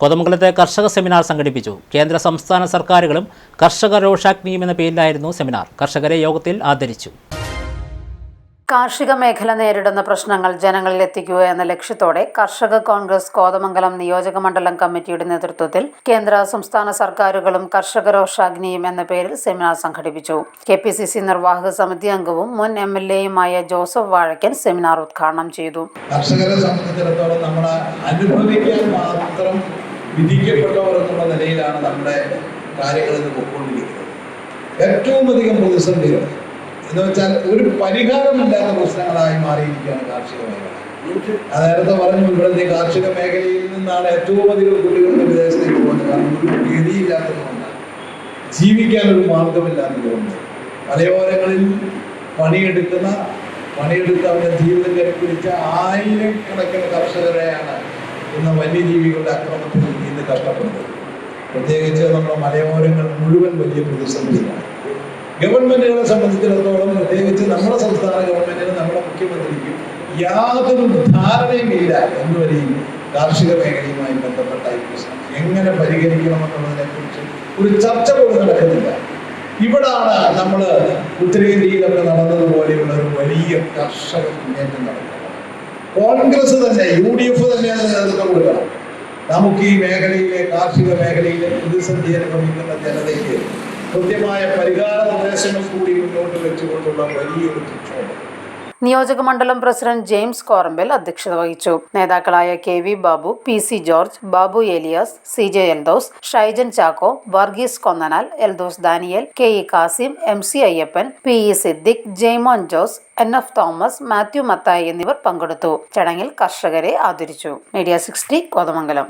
കോതമംഗലത്തെ കർഷക സെമിനാർ സംഘടിപ്പിച്ചു. കേന്ദ്ര സംസ്ഥാന സർക്കാരുകളും കർഷക രോഷാഗ്നിയും എന്ന പേരിലായിരുന്നു സെമിനാർ. കർഷകരെ യോഗത്തിൽ ആദരിച്ചു. കാർഷിക മേഖല നേരിടുന്ന പ്രശ്നങ്ങൾ ജനങ്ങളിൽ എത്തിക്കുക എന്ന ലക്ഷ്യത്തോടെ കർഷക കോൺഗ്രസ് കോതമംഗലം നിയോജക മണ്ഡലം കമ്മിറ്റിയുടെ നേതൃത്വത്തിൽ കേന്ദ്ര സംസ്ഥാന സർക്കാരുകളും കർഷക രോഷാഗ്നിയും എന്ന പേരിൽ സെമിനാർ സംഘടിപ്പിച്ചു. കെ പി സി സി നിർവാഹക സമിതി അംഗവും മുൻ എം എൽ എയുമായ ജോസഫ് വാഴക്കൻ സെമിനാർ ഉദ്ഘാടനം ചെയ്തു. കർഷകരെ സംബന്ധിച്ചിടത്തോളം നമ്മൾ അനുഭവിക്കാൻ മാത്രം വിധിക്കപ്പെട്ടവർ എന്നുള്ള നിലയിലാണ് നമ്മുടെ കാര്യങ്ങളിൽ പൊയ്ക്കൊണ്ടിരിക്കുന്നത് ഏറ്റവും അധികം പ്രതിസന്ധികൾ എന്ന് വെച്ചാൽ ഒരു പരിഹാരമില്ലാത്ത പ്രശ്നങ്ങളായി മാറിയിരിക്കുകയാണ് കാർഷിക മേഖല. ഞാൻ നേരത്തെ പറഞ്ഞു ഇവിടുത്തെ കാർഷിക മേഖലയിൽ നിന്നാണ് ഏറ്റവും അധികം കുട്ടികളുടെ വിദേശത്തേക്ക് പോകുന്നത്. കാരണം ഒരു ഗതിയില്ലാത്തതുകൊണ്ട് ജീവിക്കാൻ ഒരു മാർഗമില്ലാത്തതുകൊണ്ട് മലയോരങ്ങളിൽ പണിയെടുക്കുന്ന പണിയെടുത്ത് അവരുടെ ജീവിതം കരുപ്പിടിച്ച ആയിരക്കണക്കിന് കർഷകരെയാണ് ഇന്ന് വന്യജീവികളുടെ അക്രമത്തിൽ ഇന്ന് കഷ്ടപ്പെടുന്നത് പ്രത്യേകിച്ച് നമ്മുടെ മലയോരങ്ങൾ മുഴുവൻ വലിയ പ്രതിസന്ധിയിലാണ്. ഗവൺമെന്റുകളെ സംബന്ധിച്ചിടത്തോളം പ്രത്യേകിച്ച് നമ്മുടെ സംസ്ഥാന ഗവൺമെന്റിന് നമ്മുടെ മുഖ്യമന്ത്രിക്കും യാതൊരു ധാരണയുമില്ല എന്നുവരെയും കാർഷിക മേഖലയുമായി ബന്ധപ്പെട്ട ഈ പ്രശ്നം. എങ്ങനെ പരിഹരിക്കണമെന്നുള്ളതിനെ കുറിച്ച് ഒരു ചർച്ച പോലും നടക്കുന്നില്ല. ഇവിടാണ് നമ്മൾ ഉത്തരേന്ത്യയിലൊക്കെ നടന്നതുപോലെയുള്ള ഒരു വലിയ കർഷക മുന്നേറ്റം നടക്കുന്നത്. കോൺഗ്രസ് തന്നെ യു ഡി എഫ് തന്നെ ഈ മേഖലയിലെ കാർഷിക മേഖലയിലെ പ്രതിസന്ധി അനുഭവിക്കുന്ന ജനതയ്ക്ക് കൃത്യമായ പരിഹാര നിർദ്ദേശങ്ങൾ കൂടി മുന്നോട്ട് വെച്ചുകൊണ്ടുള്ള വലിയൊരു പ്രക്ഷോഭം നിയോജക മണ്ഡലം പ്രസിഡന്റ് ജെയിംസ് കോറമ്പൽ അധ്യക്ഷത വഹിച്ചു. നേതാക്കളായ K V Babu P C George Babu Elias C J Eldhose Shaijan Chacko Varghese Konnanal Eldhose Daniel K E Kasim M C Ayyappan P E Siddique Jaimon Jose N F Thomas Mathew Mathai എന്നിവർ പങ്കെടുത്തു. ചടങ്ങിൽ കർഷകരെ ആദരിച്ചു. Media sixty Kothamangalam.